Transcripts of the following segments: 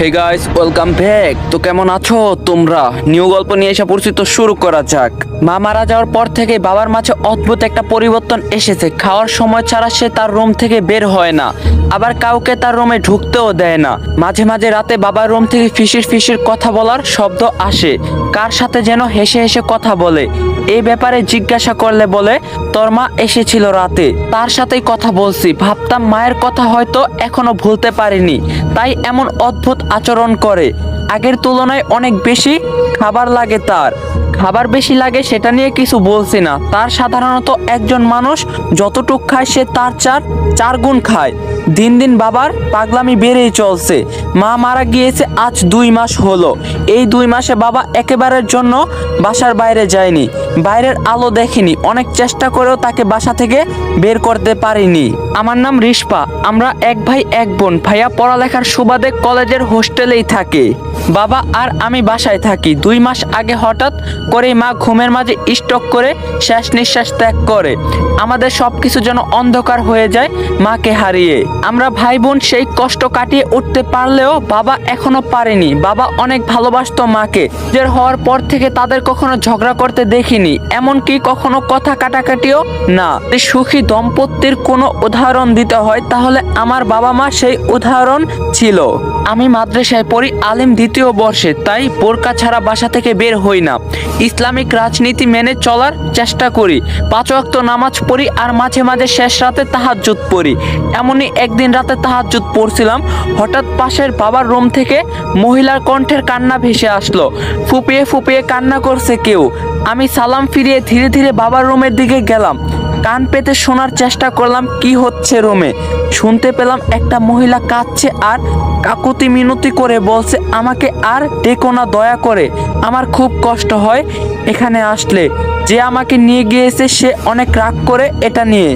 Hey guys welcome back তো কেমন আছো তোমরা? নিউ গল্প নিয়ে এসে পড়ছি, তো শুরু করা যাক। মা মারা যাওয়ার পর থেকে বাবার মাঝে অদ্ভুত একটা পরিবর্তন এসেছে। খাওয়ার সময় ছাড়া সে তার রুম থেকে বের হয় না। আবার কাউকে তার রুমে ঢুকতেও দেয় না। মাঝে মাঝে রাতে বাবার রুম থেকে ফিসির ফিসির কথা বলার শব্দ আসে। কার সাথে যেন হেসে হেসে কথা বলে। এই ব্যাপারে জিজ্ঞাসা করলে বলে, তোর মা এসেছিল রাতে। তার সাথেই কথা বলছি। ভাবতাম মায়ের কথা হয়তো এখনও ভুলতে পারিনি। তাই এমন অদ্ভুত আচরণ করে। আগের তুলনায় অনেক বেশি খাবার লাগে তার। খাবার বেশি লাগে সেটা নিয়ে কিছু বলছি না। তার সাধারণত একজন মানুষ যতটুক খায় সে তার চার চার গুণ খায়। দিন দিন বাবার পাগলামি বেড়েই চলছে। মা মারা গিয়েছে আজ দুই মাস হলো। এই দুই মাসে বাবা একেবারের জন্য বাসার বাইরে যায়নি। বাইরের আলো দেখেনি। অনেক চেষ্টা করেও তাকে বাসা থেকে বের করতে পারিনি। আমার নাম রিস্পা আমরা এক ভাই, এক বোন। ভাইয়া পড়ালেখার সুবাদে কলেজের হোস্টেলেই থাকে। বাবা, আর আমি বাসায় থাকি। দুই মাস আগে হঠাৎ করেই মা ঘুমের মাঝে স্টক করে শেষ নিঃশ্বাস ত্যাগ করে। আমাদের সব কিছু যেন অন্ধকার হয়ে যায় মাকে হারিয়ে। আমরা ভাই বোন সেই কষ্ট কাটিয়ে উঠতে পারলেও বাবা এখনও পারেনি। বাবা অনেক ভালোবাসতো মাকে। নিজের হওয়ার পর থেকে তাদের কখনো ঝগড়া করতে দেখিনি। এমনকি কখনো কথা কাটাকাটিও না। সুখী দম্পতির কোনো উদাহরণ দিতে হয়, তাহলে আমার বাবা মা সেই উদাহরণ ছিল। আমি মাদ্রাসায় পড়ি, আলিম দ্বিতীয় বর্ষে, তাই বোরকা ছাড়া বাসা থেকে বের হই না। ইসলামিক রাজনীতি মেনে চলার চেষ্টা করি। পাঁচ ওয়াক্ত নামাজ পড়ি আর মাঝে মাঝে শেষ রাতে তাহাজ্জুদ পড়ি। এমনই একদিন রাতে তাহাজ্জুদ পড়ছিলাম, হঠাৎ পাশের বাবার রুম থেকে মহিলার কণ্ঠের কান্না ভেসে আসলো। ফুপিয়ে ফুপিয়ে কান্না করছে কেউ। আমি সালাম ফিরিয়ে ধীরে ধীরে বাবার রুমের দিকে গেলাম। কান পেতে শোনার চেষ্টা করলাম, কি হচ্ছে রুমে? শুনতে পেলাম একটা মহিলা কাঁদছে আর কাকুতি মিনতি করে বলছে, আমাকে আর ডেকো না, দয়া করে। আমার খুব কষ্ট হয় এখানে আসলে। যে আমাকে নিয়ে গিয়েছে, সে অনেক রাগ করে এটা নিয়ে।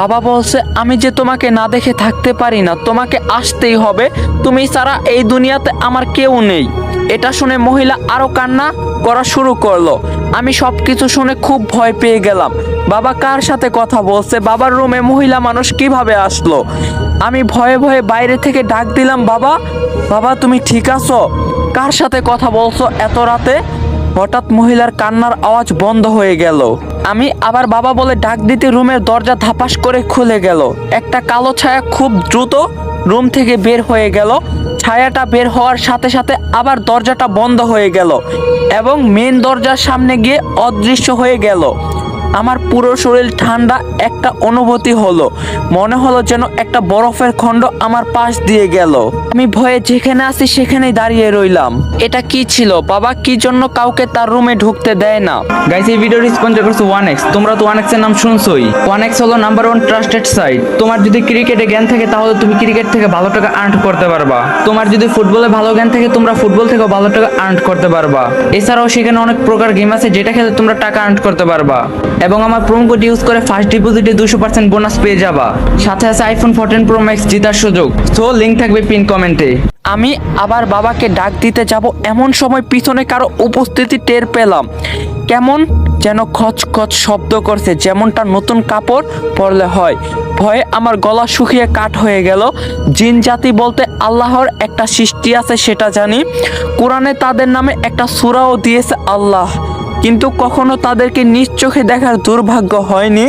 বাবা বলছে, আমি যে তোমাকে না দেখে থাকতে পারি না, তোমাকে আসতেই হবে। তুমি ছাড়া এই দুনিয়াতে আমার কেউ নেই। এটা শুনে মহিলা আরও কান্না করা শুরু করল। আমি সব কিছু শুনে খুব ভয় পেয়ে গেলাম। বাবা কার সাথে কথা বলছে? বাবার রুমে মহিলা মানুষ কীভাবে আসলো? আমি ভয়ে ভয়ে বাইরে থেকে ডাক দিলাম, বাবা বাবা, তুমি ঠিক আছো? কার সাথে কথা বলছো এত রাতে? হঠাৎ মহিলার কান্নার আওয়াজ বন্ধ হয়ে গেল। আমি আবার বাবা বলে ডাক দিতে রুমের দরজা ধাপাস করে খুলে গেল। একটা কালো ছায়া খুব দ্রুত রুম থেকে বের হয়ে গেল। ছায়াটা বের হওয়ার সাথে সাথে আবার দরজাটা বন্ধ হয়ে গেল এবং মেন দরজার সামনে গিয়ে অদৃশ্য হয়ে গেল। আমার পুরো শরীর ঠান্ডা একটা অনুভূতি হলো। মনে হলো যেন একটা বরফের খণ্ড আমার পাশ দিয়ে গেল। আমি ভয়ে যেখানে আছি সেখানেই দাঁড়িয়ে রইলাম। এটা কি ছিল? বাবা, কি জন্য কাউকে তার রুমে ঢুকতে দেয় না? গাইস এই ভিডিওটি স্পন্সর করছে ওয়ান এক্স তোমরা তো ওয়ানের নাম শুনছোই। ওয়ান এক্স হলো নাম্বার ওয়ান ট্রাস্টেড সাইট তোমার যদি ক্রিকেটে জ্ঞান থাকে, তাহলে তুমি ক্রিকেট থেকে ভালো টাকা আর্ন করতে পারবা। তোমার যদি ফুটবলে ভালো জ্ঞান থাকে, তোমরা ফুটবল থেকে ভালো টাকা আর্ন করতে পারবা। এছাড়াও সেখানে অনেক প্রকার গেম আছে, যেটা খেলে তোমরা টাকা আর্ন করতে পারবা। এবং আমার প্রোমো কোড ইউজ করে ফার্স্ট ডিপোজিটে দুশো পার্সেন্ট বোনাস পেয়ে যাবা। সাথে আছে আইফোন ফোরটিন প্রো ম্যাক্স জেতার সুযোগ। সো লিঙ্ক থাকবে পিন কমেন্টে আমি আবার বাবাকে ডাক দিতে যাব, এমন সময় পিছনে কারও উপস্থিতি টের পেলাম। কেমন যেন খচখচ শব্দ করছে, যেমনটা নতুন কাপড় পরলে হয়। ভয়ে আমার গলা শুকিয়ে কাঠ হয়ে গেল। জিন জাতি বলতে আল্লাহর একটা সৃষ্টি আছে, সেটা জানি। কোরআনে তাদের নামে একটা সূরাও দিয়েছে আল্লাহ। কিন্তু কখনো তাদেরকে নিজ চোখে দেখার দুর্ভাগ্য হয়নি।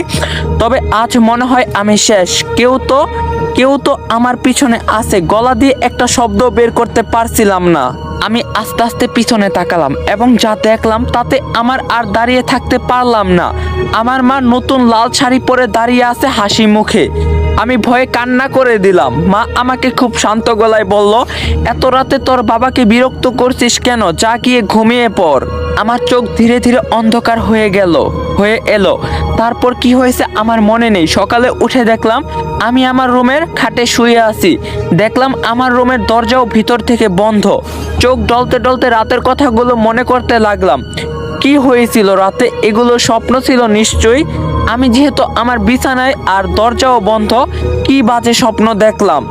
তবে আজ মনে হয় আমি শেষ। কেউ তো কেউ তো আমার পিছনে আছে। গলা দিয়ে একটা শব্দ বের করতে পারছিলাম না। আমি আস্তে আস্তে পিছনে তাকালাম এবং যা দেখলাম তাতে আমার আর দাঁড়িয়ে থাকতে পারলাম না। আমার মা নতুন লাল শাড়ি পরে দাঁড়িয়ে আছে হাসি মুখে। আমি ভয়ে কান্না করে দিলাম। মা আমাকে খুব শান্ত গলায় বলল, এত রাতে তোর বাবাকে বিরক্ত করছিস কেন? যা গিয়ে ঘুমিয়ে পড়। আমার চোখ ধীরে ধীরে অন্ধকার হয়ে গেল, হয়ে এলো। তারপর কি হয়েছে আমার মনে নেই। সকালে উঠে দেখলাম, আমি আমার রুমের খাটে শুয়ে আছি। দেখলাম আমার রুমের দরজাও ভিতর থেকে বন্ধ। চোখ ডলতে ডলতে রাতের কথাগুলো মনে করতে লাগলাম, কি হয়েছিল? রাতে এগুলো স্বপ্ন ছিল নিশ্চয়ই? আমি যেহেতু আমার বিছানায় আর দরজাও বন্ধ, কি বাজে স্বপ্ন দেখলাম।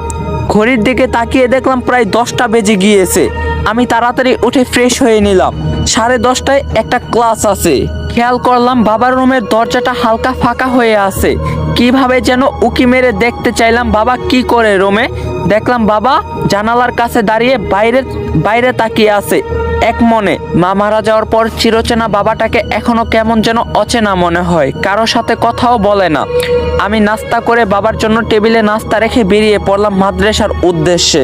ঘড়ির দিকে তাকিয়ে দেখলাম প্রায় দশটা বেজে গিয়েছে। আমি তাড়াতাড়ি উঠে ফ্রেশ হয়ে নিলাম। সাড়ে দশটায় একটা ক্লাস আছে। খেয়াল করলাম বাবার রুমের দরজাটা হালকা ফাঁকা হয়ে আছে। কীভাবে যেন উকি মেরে দেখতে চাইলাম বাবা কি করে রুমে। দেখলাম বাবা জানালার কাছে দাঁড়িয়ে বাইরে বাইরে তাকিয়ে আছে। এক মনে, মা মারা যাওয়ার পর চিরচেনা বাবাটাকে এখনও কেমন যেন অচেনা মনে হয়, কারও সাথে কথাও বলে না। আমি নাস্তা করে বাবার জন্য টেবিলে নাস্তা রেখে বেরিয়ে পড়লাম মাদ্রাসার উদ্দেশ্যে।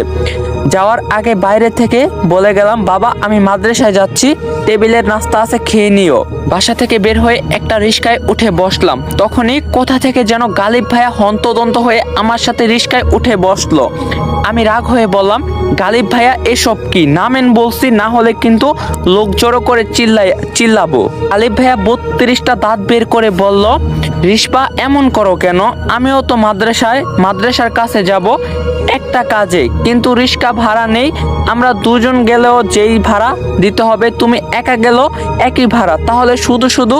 যাওয়ার আগে বাইরে থেকে বলে গেলাম, বাবা, আমি মাদ্রাসায় যাচ্ছি, টেবিলের নাস্তা আছে, খেয়ে নিও। বাসা থেকে বের হয়ে একটা রিস্কায় উঠে বসলাম। তখনই কোথা থেকে যেন গালিব ভাইয়া হন্তদন্ত হয়ে আমার সাথে রিস্কায় উঠে বসল। আমি রাগ হয়ে বললাম, গালিব ভাইয়া, এসব কি? নামেন বলছি, না হলে কিন্তু লোক জড়ো করে চিল্লাই, চিল্লাবো। গালিব ভাইয়া বত্রিশটা দাঁত বের করে বলল রিস্পা এমন করো কেন? আমিও তো মাদ্রাসায়, মাদ্রাসার কাছে যাব একটা কাজে, কিন্তু রিস্কা ভাড়া নেই। আমরা দুজন গেলেও যেই ভাড়া দিতে হবে, তুমি একা গেলেও একই ভাড়া। তাহলে শুধু শুধু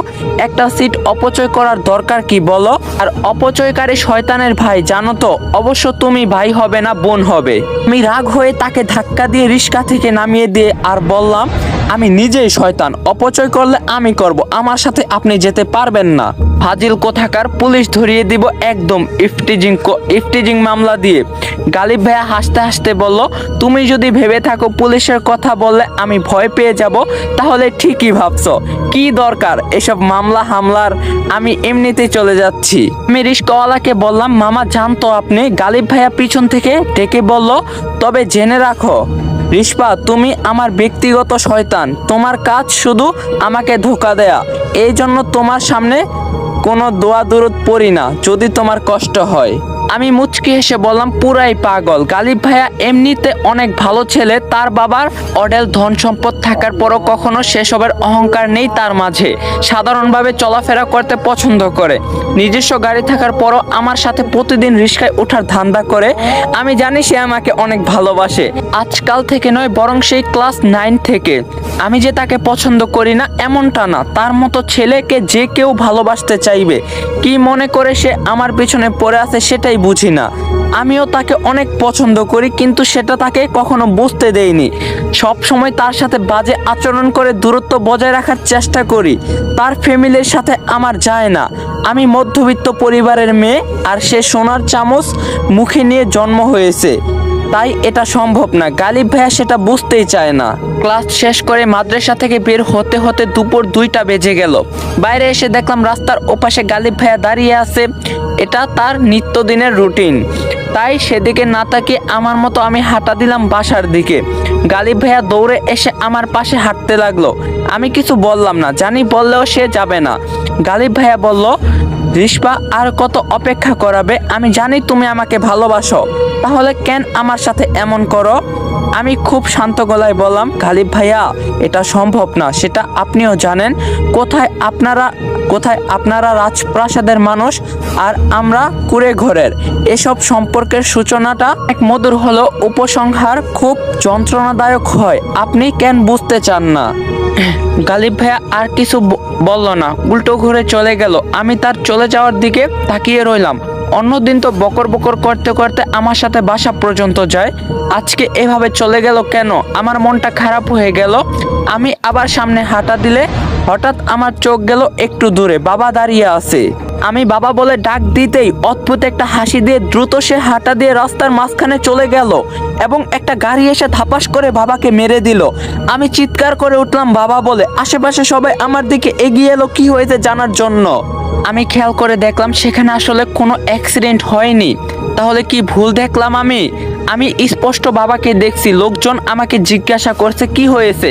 একটা সিট অপচয় করার দরকার কি বলো? আর অপচয়কারী শয়তানের ভাই, জানো তো, অবশ্য তুমি ভাই হবে না, বোন হবে। আমি রাগ হয়ে তাকে ধাক্কা দিয়ে রিস্কা থেকে নামিয়ে দিয়ে আর বললাম আমি নিজেই শয়তান, অপচয় করলে আমি করব, আমার সাথে আপনি যেতে পারবেন না। ফাজিল কোথাকার, পুলিশ ধরিয়ে দিব একদম ইফটিজিং ইফটিজিং মামলা দিয়ে। গালিব ভাইয়া হাসতে হাসতে বলল, তুমি যদি ভেবে থাকো পুলিশের কথা বললে আমি ভয় পেয়ে যাব, তাহলে ঠিকই ভাবছ। কি দরকার এসব মামলা হামলার? আমি এমনিতে চলে যাচ্ছি। আমি রিস্কওয়ালাকে বললাম, মামা, জানতো আপনি? গালিব ভাইয়া পিছন থেকে ডেকে বলল, তবে জেনে রাখো। রিস্পা তুমি আমার ব্যক্তিগত শয়তান। তোমার কাজ শুধু আমাকে ধোকা দেয়া। এই জন্য তোমার সামনে কোনো দোয়া দূরত পড়ি না, যদি তোমার কষ্ট হয়। আমি মুচকি হেসে বললাম, পুরাই পাগল। গালিব ভাইয়া এমনিতে অনেক ভালো ছেলে। তার বাবার অডেল ধন সম্পদ থাকার পরও কখনো সেসবের অহংকার নেই তার মাঝে। সাধারণভাবে চলাফেরা করতে পছন্দ করে। নিজস্ব গাড়ি থাকার পরও আমার সাথে প্রতিদিন রিস্কায় ওঠার ধান্দা করে। আমি জানি সে আমাকে অনেক ভালোবাসে। আজকাল থেকে নয়, বরং সেই ক্লাস নাইন থেকে। আমি যে তাকে পছন্দ করি না, এমনটা না। তার মতো ছেলেকে যে কেউ ভালোবাসতে চাইবে, কি মনে করে সে আমার পিছনে পড়ে আছে সেটাই বুঝি না। আমিও তাকে অনেক পছন্দ করি, কিন্তু সেটা তাকে কখনো বুঝতে দেইনি। সব সময় তার সাথে বাজে আচরণ করে দূরত্ব বজায় রাখার চেষ্টা করি। তার ফ্যামিলির সাথে আমার যায় না। আমি মধ্যবিত্ত পরিবারের মেয়ে, আর সে সোনার চামচ মুখে নিয়ে জন্ম হয়েছে। তাই এটা সম্ভব না। গালিব ভাইয়া সেটা বুঝতেই চায় না। ক্লাস শেষ করে মাদ্রাসা থেকে বের হতে হতে দুপুর দুইটা বেজে গেল। বাইরে এসে দেখলাম রাস্তার ওপাশে গালিব ভাইয়া দাঁড়িয়ে আছে। এটা তার নিত্যদিনের রুটিন। তাই সেদিকে না তাকিয়ে আমার মতো আমি হাঁটা দিলাম বাসার দিকে। গালিব ভাইয়া দৌড়ে এসে আমার পাশে হাঁটতে লাগল। আমি কিছু বললাম না। জানি বললেও সে যাবে না। গালিব ভাইয়া বলল রিস্পা আর কত অপেক্ষা করাবে? আমি জানি তুমি আমাকে ভালোবাসো। তাহলে কেন আমার সাথে এমন করো? আমি খুব শান্ত গলায় বললাম, গালিব ভাইয়া, এটা সম্ভব না, সেটা আপনিও জানেন। কোথায় আপনারা কোথায় আপনারা রাজপ্রাসাদের মানুষ আর আমরা কুড়ে ঘরের? এসব সম্পর্কের সূচনাটা এক মধুর হলো উপসংহার খুব যন্ত্রণাদায়ক হয়। আপনি কেন বুঝতে চান না? গালিব ভাইয়া আর কিছু বলল না, উল্টো ঘুরে চলে গেল। আমি তার চলে যাওয়ার দিকে তাকিয়ে রইলাম। অন্যদিন তো বকর বকর করতে করতে আমার সাথে বাসা পর্যন্ত যায়। আজকে এভাবে চলে গেল কেন? আমার মনটা খারাপ হয়ে গেল। আমি আবার সামনে হাঁটা দিলে হঠাৎ আমার চোখ গেল একটু দূরে, বাবা দাঁড়িয়ে আছে। আমি বাবা বলে ডাক দিতেই অদ্ভুত একটা হাসি দিয়ে দ্রুত সে হাঁটা দিয়ে রাস্তার মাঝখানে চলে গেল এবং একটা গাড়ি এসে থাপাস করে বাবাকে মেরে দিল। আমি চিৎকার করে উঠলাম, বাবা বলে, আশেপাশে সবাই আমার দিকে এগিয়ে এলো, কি হয়েছে জানার জন্য? আমি খেয়াল করে দেখলাম, সেখানে আসলে কোনো অ্যাক্সিডেন্ট হয়নি। তাহলে কি ভুল দেখলাম আমি? আমি স্পষ্ট বাবাকে দেখছি, লোকজন আমাকে জিজ্ঞাসা করছে, কি হয়েছে?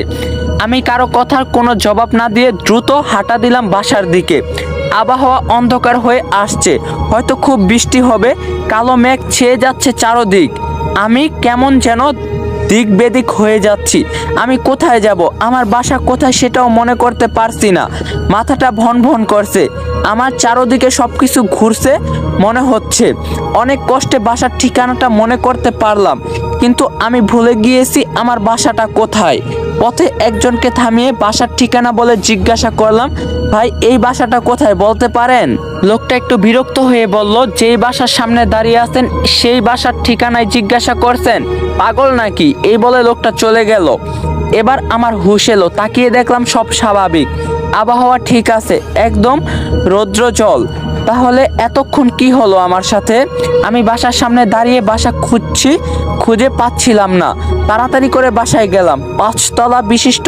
আমি কারও কথার কোনো জবাব না দিয়ে দ্রুত হাঁটা দিলাম বাসার দিকে। আবহাওয়া অন্ধকার হয়ে আসছে। হয়তো খুব বৃষ্টি হবে, কালো মেঘ ছেয়ে যাচ্ছে চারোদিক। আমি কেমন যেন দিক বেদিক হয়ে যাচ্ছি। আমি কোথায় যাব? আমার বাসা কোথায় সেটাও মনে করতে পারছি না। মাথাটা ভন ভন করছে। আমার চারোদিকে সব কিছু ঘুরছে, মনে হচ্ছে। অনেক কষ্টে বাসার ঠিকানাটা মনে করতে পারলাম। কিন্তু আমি ভুলে গিয়েছি আমার বাসাটা কোথায়। পথে একজনকে থামিয়ে বাসার ঠিকানা বলে জিজ্ঞাসা করলাম, ভাই, এই বাসাটা কোথায় বলতে পারেন? লোকটা একটু বিরক্ত হয়ে বলল, যেই বাসার সামনে দাঁড়িয়ে আছেন, সেই বাসার ঠিকানায় জিজ্ঞাসা করছেন। পাগল নাকি? এই বলে লোকটা চলে গেল। এবার আমার হুশ এলো, তাকিয়ে দেখলাম সব স্বাভাবিক। আবহাওয়া ঠিক আছে, একদম রৌদ্র জল তাহলে এতক্ষণ কি হলো আমার সাথে? আমি বাসার সামনে দাঁড়িয়ে বাসা খুঁজছি, খুঁজে পাচ্ছিলাম না। তাড়াতাড়ি করে বাসায় গেলাম। পাঁচতলা বিশিষ্ট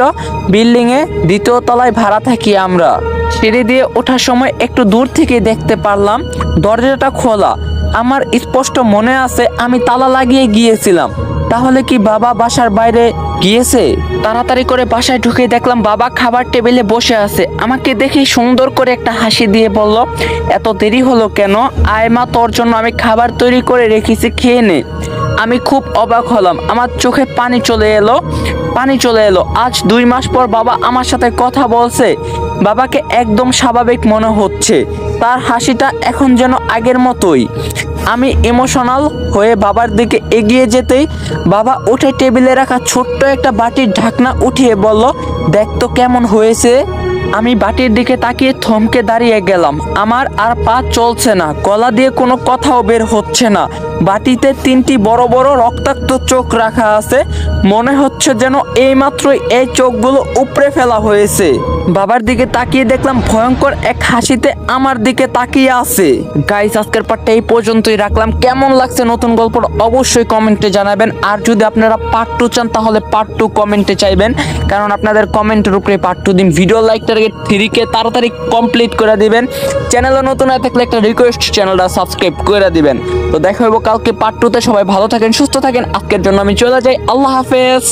বিল্ডিংয়ে দ্বিতীয় তলায় ভাড়া থাকি আমরা। সিঁড়ি দিয়ে ওঠার সময় একটু দূর থেকে দেখতে পারলাম, দরজাটা খোলা। আমার স্পষ্ট মনে আছে, আমি তালা লাগিয়ে গিয়েছিলাম। তাহলে কি বাবা বাসার বাইরে গিয়েছে? তাড়াতাড়ি করে বাসায় ঢুকে দেখলাম বাবা খাবার টেবিলে বসে আছে। আমাকে দেখে সুন্দর করে একটা হাসি দিয়ে বলল, এত দেরি হলো কেন? আয় মা, তোর জন্য আমি খাবার তৈরি করে রেখেছি, খেয়ে নে। আমি খুব অবাক হলাম। আমার চোখে পানি চলে এলো, পানি চলে এলো। আজ দুই মাস পর বাবা আমার সাথে কথা বলছে। বাবাকে একদম স্বাভাবিক মনে হচ্ছে। তার হাসিটা এখন যেন আগের মতোই। আমি ইমোশনাল হয়ে বাবার দিকে এগিয়ে যেতেই বাবা উঠে টেবিলে রাখা ছোট্ট একটা বাটির ঢাকনা উঠিয়ে বলল, দেখ তো কেমন হয়েছে। আমি বাটির দিকে তাকিয়ে থমকে দাঁড়িয়ে গেলাম। আমার আর পা চলছে না। গলা দিয়ে কোনো কথাও বের হচ্ছে না। বাটিতে তিনটি বড় বড় রক্তাক্ত চোখ রাখা আছে। মনে হচ্ছে যেন এইমাত্রই এই চোখগুলো উপড়ে ফেলা হয়েছে। বাবার দিকে তাকিয়ে দেখলাম ভয়ঙ্কর এক হাসিতে আমার দিকে তাকিয়ে আছে। গাইস আজকের পার্টটা এই পর্যন্তই রাখলাম। কেমন লাগছে নতুন গল্পটা অবশ্যই কমেন্টে জানাবেন। আর যদি আপনারা পার্ট টু চান, তাহলে পার্ট টু কমেন্টে চাইবেন। কারণ আপনাদের কমেন্টের উপরে পার্ট টু দিন video like target three K তাড়াতাড়ি কমপ্লিট করে দিবেন। চ্যানেলে নতুন হয়ে থাকলে একটা রিকোয়েস্ট চ্যানেলটা সাবস্ক্রাইব করে দিবেন। তো দেখা হইব কালকে পার্ট টুতে সবাই ভালো থাকেন, সুস্থ থাকেন। আজকের জন্য আমি চলে যাই। আল্লাহ হাফেজ।